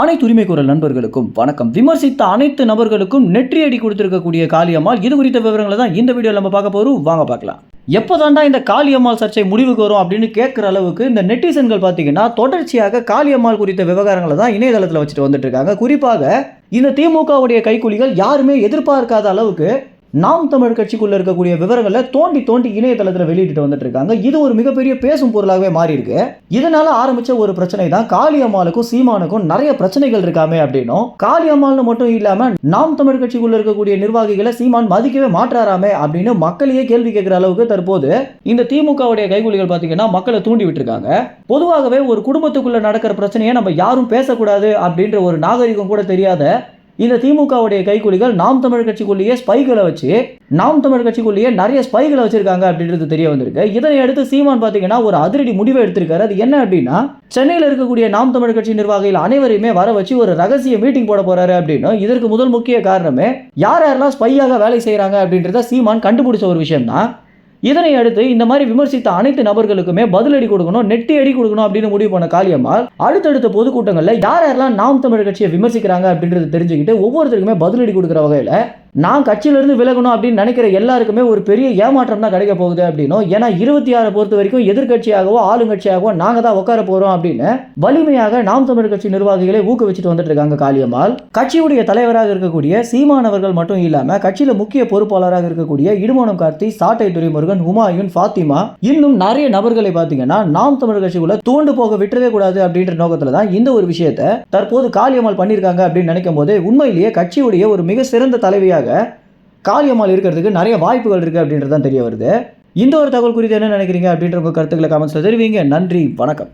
அனைத்து உரிமை குரல் நண்பர்களுக்கும் வணக்கம். விமர்சித்த அனைத்து நபர்களுக்கும் நெற்றியடி கொடுத்திருக்கக்கூடிய காளியம்மாள் இது குறித்த விவரங்களை தான் இந்த வீடியோவில் நம்ம பார்க்க போறோம். வாங்க பார்க்கலாம். எப்போதாண்டா இந்த காளியம்மாள் சர்ச்சை முடிவுக்கு வரும் அப்படின்னு கேட்குற அளவுக்கு இந்த நெட்டிசன்கள் பார்த்தீங்கன்னா தொடர்ச்சியாக காளியம்மாள் குறித்த விவகாரங்களை தான் இணையதளத்தில் வச்சுட்டு வந்துட்டு இருக்காங்க. குறிப்பாக இந்த திமுகவுடைய கைக்கூலிகள் யாருமே எதிர்பார்க்காத அளவுக்கு நாம் தமிழ் கட்சிக்குள்ளே இருக்கக்கூடிய விவரங்களை தோண்டி தோண்டி இணையதளத்தில் வெளியிட்டு வந்துட்டு இருக்காங்க. இது ஒரு மிகப்பெரிய பேசும் பொருளாகவே மாறி இருக்கு இதனால ஆரம்பிச்ச ஒரு பிரச்சனை தான் காளியம்மாளுக்கும் சீமானுக்கும் நிறைய பிரச்சனைகள் இருக்காமே அப்படின்னும். காளியம்மாள்னு மட்டும் இல்லாம நாம் தமிழ் கட்சிக்குள்ள இருக்கக்கூடிய நிர்வாகிகளை சீமான் மதிக்கவே மாற்றாராமே அப்படின்னு மக்களையே கேள்வி கேட்கிற அளவுக்கு தற்போது இந்த திமுகவுடைய கைகூலிகள் பாத்தீங்கன்னா மக்களை தூண்டி விட்டுருக்காங்க. பொதுவாகவே ஒரு குடும்பத்துக்குள்ள நடக்கிற பிரச்சனையை நம்ம யாரும் பேசக்கூடாது அப்படின்ற ஒரு நாகரிகம் கூட தெரியாத இந்த திமுகவுடைய கைக்கூலிகள் நாம் தமிழ் கட்சிக்குள்ளேயே ஸ்பைகளை வச்சு நாம் தமிழ் கட்சிக்குள்ளேயே நிறைய ஸ்பைகளை வச்சிருக்காங்க அப்படின்றது தெரிய வந்திருக்கு. இதனை அடுத்து சீமான் பார்த்தீங்கன்னா ஒரு அதிரடி முடிவை எடுத்திருக்காரு. அது என்ன அப்படின்னா சென்னையில் இருக்கக்கூடிய நாம் தமிழ் கட்சி நிர்வாகிகள் அனைவரையுமே வர வச்சு ஒரு ரகசிய மீட்டிங் போட போறாரு அப்படின்னு இதற்கு முதல் முக்கிய காரணமே யார் யாரெல்லாம் ஸ்பையாக வேலை செய்கிறாங்க அப்படின்றத சீமான் கண்டுபிடிச்ச ஒரு விஷயம் தான் இதனை அடுத்து இந்த மாதிரி விமர்சித்த அனைத்து நபர்களுக்குமே பதிலடி கொடுக்கணும் நெட்டி அடி கொடுக்கணும் அப்படின்னு முடிவு பண்ண காளியம்மாள் அடுத்தடுத்த பொதுக்கூட்டங்களில் யார் யாரெல்லாம் நாம் தமிழ் கட்சியை விமர்சிக்கிறாங்க அப்படின்றது தெரிஞ்சுக்கிட்டு ஒவ்வொருத்தருக்குமே பதிலடி கொடுக்குற வகையில் நான் கட்சியிலிருந்து விலகணும் அப்படின்னு நினைக்கிற எல்லாருக்குமே ஒரு பெரிய ஏமாற்றம் தான் கிடைக்க போகுது அப்படின்னும் ஏன்னா இருபத்தி ஆறை பொறுத்த வரைக்கும் எதிர்கட்சியாகவோ ஆளுங்கட்சியாகவோ நாங்கள் தான் உட்கார போகிறோம் அப்படின்னு வலிமையாக நாம் தமிழ் கட்சி நிர்வாகிகளை ஊக்குவிச்சுட்டு வந்துட்டு இருக்காங்க காளியம்மாள். கட்சியுடைய தலைவராக இருக்கக்கூடிய சீமானவர்கள் மட்டும் இல்லாமல் கட்சியில் முக்கிய பொறுப்பாளராக இருக்கக்கூடிய இடுமோனம் கார்த்தி சாட்டை துரைமுருகன் ஹுமாயூன் ஃபாத்திமா இன்னும் நிறைய நபர்களை பார்த்தீங்கன்னா நாம் தமிழ் கட்சிக்குள்ள தூண்டு போக விட்டுறவே கூடாது அப்படின்ற நோக்கத்தில் தான் இந்த ஒரு விஷயத்தை தற்போது காளியம்மாள் பண்ணியிருக்காங்க அப்படின்னு நினைக்கும் போது உண்மையிலேயே கட்சியுடைய ஒரு மிக சிறந்த தலைவியாக காளியம்மாள் இருக்கிறதுக்கு நிறைய வாய்ப்புகள் இருக்கு அப்படின்றது தான் தெரிய வருது. இந்த ஒரு தகவல் குறித்து என்ன நினைக்கிறீங்க அப்படின்ற உங்கள் கருத்துக்களை கமெண்ட்ஸில் தெரிவிங்க. நன்றி வணக்கம்.